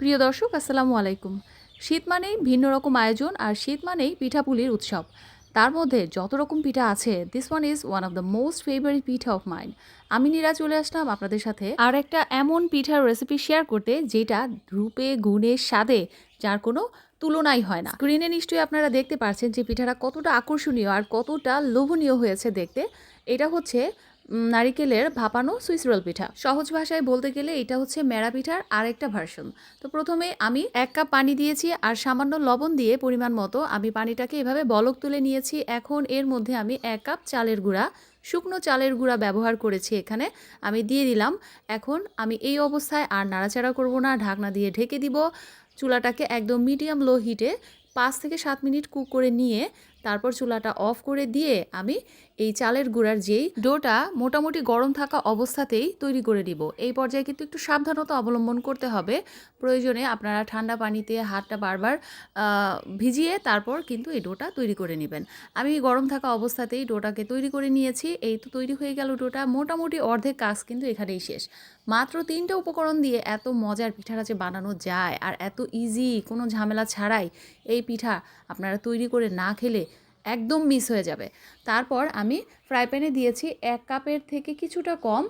প্রিয় দর্শক, আসসালামু আলাইকুম। শীত মানেই ভিন্ন রকম আয়োজন আর শীত মানেই পিঠাপুলির উৎসব। তার মধ্যে যত রকম পিঠা আছে this one is one of the most favourite pitha of mind আমি নীরা চলে আসলাম আপনাদের সাথে আর একটা এমন পিঠার রেসিপি শেয়ার করতে, যেটা রূপে, গুণে, স্বাদে যার কোনো তুলনাই হয় না। স্ক্রিনে নিশ্চয়ই আপনারা দেখতে পাচ্ছেন যে পিঠাটা কতটা আকর্ষণীয় আর কতটা লোভনীয় হয়েছে দেখতে। এটা হচ্ছে নারিকেলের ভাপানো সুইস রোল পিঠা। সহজ ভাষায় বলতে গেলে এটা হচ্ছে মেরা পিঠার আরেকটা ভার্সন তো প্রথমে আমি এক কাপ পানি দিয়েছি আর সামান্য লবণ দিয়ে পরিমাণ মতো আমি পানিটাকে এভাবে বলক তুলে নিয়েছি। এখন এর মধ্যে আমি এক কাপ চালের গুঁড়া, শুকনো চালের গুঁড়া ব্যবহার করেছি এখানে। আমি দিয়ে দিলাম। এখন আমি এই অবস্থায় আর নাড়াচাড়া করব না, ঢাকনা দিয়ে ঢেকে দিব। চুলাটাকে একদম মিডিয়াম লো হিটে পাঁচ থেকে সাত মিনিট কুক করে নিয়ে তারপর চুলাটা অফ করে দিয়ে আমি এই চালের গুঁড়ার যেই ডোটা মোটামুটি গরম থাকা অবস্থাতেই তৈরি করে দিব এই পর্যায়ে কিন্তু একটু সাবধানতা অবলম্বন করতে হবে। প্রয়োজনে আপনারা ঠান্ডা পানিতে হাতটা বারবার ভিজিয়ে তারপর কিন্তু এই ডোটা তৈরি করে নেবেন। আমি গরম থাকা অবস্থাতেই ডোটাকে তৈরি করে নিয়েছি। এই তো তৈরি হয়ে গেল ডোটা। মোটামুটি অর্ধেক কাজ কিন্তু এখানেই শেষ। মাত্র তিনটে উপকরণ দিয়ে এত মজার পিঠাটা যে বানানো যায় আর এত ইজি কোনো ঝামেলা ছাড়াই এই পিঠা আপনারা তৈরি করে না খেলে একদম মিস হয়ে যাবে। তারপর আমি ফ্রাই প্যানে দিয়েছি এক কাপের থেকে কিছুটা কম।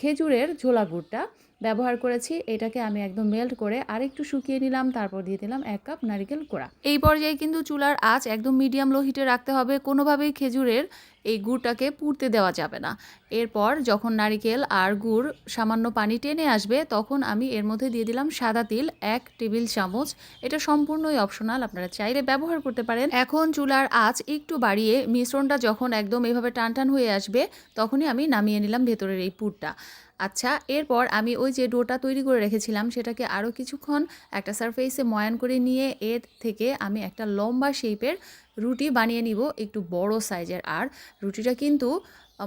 খেজুরের ঝোলা গুড়টা ব্যবহার করেছি। এটাকে আমি একদম মেল্ট করে আরেকটু শুকিয়ে নিলাম, তারপর দিয়ে দিলাম এক কাপ নারিকেল কোড়া এই পর্যায়ে কিন্তু চুলার আঁচ একদম মিডিয়াম লো হিটে রাখতে হবে। কোনোভাবেই খেজুরের এই গুড়টাকে পুড়তে দেওয়া যাবে না। এরপর যখন নারিকেল আর গুড় সামান্য পানি টেনে আসবে, তখন আমি এর মধ্যে দিয়ে দিলাম সাদা তিল, এক টেবিল চামচ। এটা সম্পূর্ণই অপশনাল আপনারা চাইলে ব্যবহার করতে পারেন। এখন চুলার আঁচ একটু বাড়িয়ে, মিশ্রণটা যখন একদম এভাবে টান টান হয়ে আসবে, তখনই আমি নামিয়ে নিলাম ভেতরের এই পুরটা আচ্ছা এরপর আমি ওই যে ডোটা তৈরি করে রেখেছিলাম, সেটাকে আরও কিছুক্ষণ একটা সারফেসে ময়ান করে নিয়ে এর থেকে আমি একটা লম্বা শেপের রুটি বানিয়ে নিব, একটু বড় সাইজের আর রুটিটা কিন্তু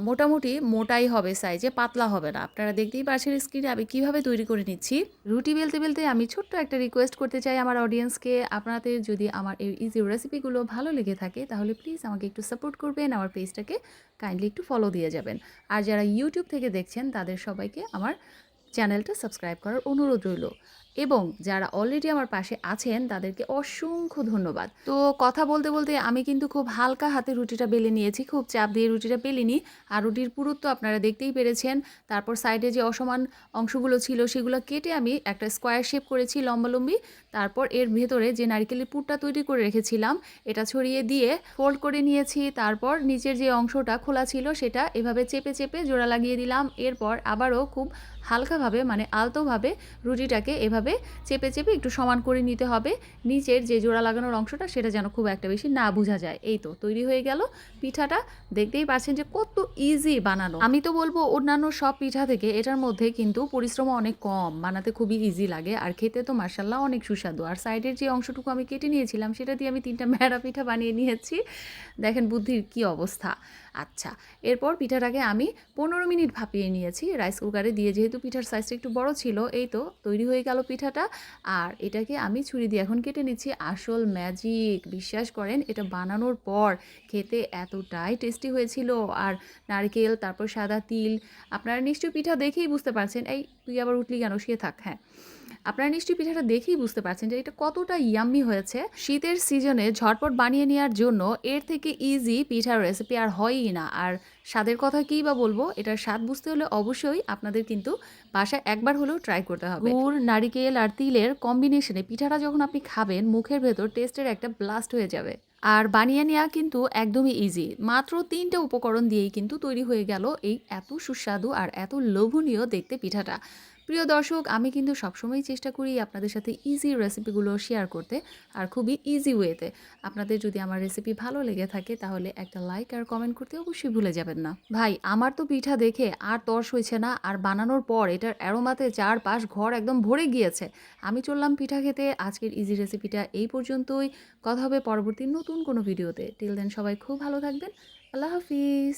মোটামুটি মোটাই হবে সাইজে পাতলা হবে না। আপনারা দেখতেই পারছেন স্ক্রিনে আমি কীভাবে তৈরি করে নিচ্ছি। রুটি বেলতে বেলতে আমি ছোট্ট একটা রিকোয়েস্ট করতে চাই আমার অডিয়েন্সকে আপনাদের যদি আমার এই ইজি রেসিপিগুলো ভালো লেগে থাকে, তাহলে প্লিজ আমাকে একটু সাপোর্ট করবেন, আমার পেজটাকে কাইন্ডলি একটু ফলো দিয়ে যাবেন। আর যারা ইউটিউব থেকে দেখছেন, তাদের সবাইকে আমার চ্যানেলটা সাবস্ক্রাইব করার অনুরোধ রইল। এবং যারা অলরেডি আমার পাশে আছেন, তাদেরকে অসংখ্য ধন্যবাদ। তো কথা বলতে বলতে আমি কিন্তু খুব হালকা হাতে রুটিটা বেলে নিয়েছি, খুব চাপ দিয়ে রুটিটা বেলিনি। আর রুটির পুরুত্ব আপনারা দেখতেই পেরেছেন। তারপর সাইডে যে অসমান অংশগুলো ছিল, সেগুলো কেটে আমি একটা স্কোয়ার শেপ করেছি লম্বালম্বি। তারপর এর ভেতরে যে নারকেলের পুরটা তৈরি করে রেখেছিলাম, এটা ছড়িয়ে দিয়ে ফোল্ড করে নিয়েছি। তারপর নিচের যে অংশটা খোলা ছিল, সেটা এভাবে চেপে চেপে জোড়া লাগিয়ে দিলাম। এরপর আবারও খুব হালকাভাবে মানে আলতোভাবে রুটিটাকে এভাবে চেপে চেপে একটু সমান করে নিতে হবে। নিচের যে জোড়া লাগানোর অংশটা সেটা যেন খুব একটা বেশি না বোঝা যায়। এই তো তৈরি হয়ে গেল পিঠাটা। দেখতেই পাচ্ছেন যে কত ইজি বানানো। আমি তো বলব অন্যান্য সব পিঠা থেকে এটার মধ্যে কিন্তু পরিশ্রম অনেক কম। বানাতে খুবই ইজি লাগে আর খেতে তো মার্শাল্লাহ অনেক সুস্বাদু। আর সাইডের যে অংশটুকু আমি কেটে নিয়েছিলাম সেটা দিয়ে আমি তিনটা মেরা পিঠা বানিয়ে নিয়েছি। দেখেন বুদ্ধির কি অবস্থা। আচ্ছা এরপর পিঠাটাকে আমি পনেরো মিনিট ভাপিয়ে নিয়েছি। রাইস কুকারে দিয়ে যেহেতু পিঠার সাইজটা একটু বড় ছিল, এই তো তৈরি হয়ে গেল পিঠাটা। আর এটাকে আমি ছুরি দিয়ে এখন কেটে নিচ্ছি। আসল ম্যাজিক বিশ্বাস করেন, এটা বানানোর পর খেতে এতটাই টেস্টি হয়েছিল। আর নারকেল, তারপর সাদা তিল, আপনারা নিশ্চয়ই পিঠা দেখেই বুঝতে পারছেন, এই তুই আবার উঠলি কেন? শুয়ে থাক হ্যাঁ। আপনারা নিশ্চয়ই পিঠাটা দেখেই বুঝতে পারছেন যে এটা কতটা ইয়াম্মি হয়েছে। শীতের সিজনে ঝটপট বানিয়ে নেওয়ার জন্য এর থেকে ইজি পিঠার রেসিপি আর হয়ই না। আর স্বাদের কথা কী বা বলব, এটার স্বাদ বুঝতে হলে অবশ্যই আপনাদের কিন্তু বাসায় একবার হলেও ট্রাই করতে হবে। গুড়, নারিকেল আর তিলের কম্বিনেশনে পিঠাটা যখন আপনি খাবেন, মুখের ভেতর টেস্টের একটা ব্লাস্ট হয়ে যাবে। আর বানিয়ে নেওয়া কিন্তু একদমই ইজি মাত্র তিনটে উপকরণ দিয়েই কিন্তু তৈরি হয়ে গেল এই এত সুস্বাদু আর এত লোভনীয় দেখতে পিঠাটা। প্রিয় দর্শক, আমি কিন্তু সবসময় চেষ্টা করি আপনাদের সাথে ইজি রেসিপিগুলো শেয়ার করতে, আর খুবই ইজি ওয়েতে আপনাদের যদি আমার রেসিপি ভালো লেগে থাকে, তাহলে একটা লাইক আর কমেন্ট করতে অবশ্যই ভুলে যাবেন না। ভাই, আমার তো পিঠা দেখে আর তর্স হয়েছে না, আর বানানোর পর এটার অ্যারোমাতে চারপাশ ঘর একদম ভরে গিয়েছে। আমি চললাম পিঠা খেতে, আজকের ইজি রেসিপিটা এই পর্যন্তই। কথা হবে পরবর্তী নতুন কোনো ভিডিওতে টিল দেন সবাই খুব ভালো থাকবেন। আল্লাহ হাফিজ।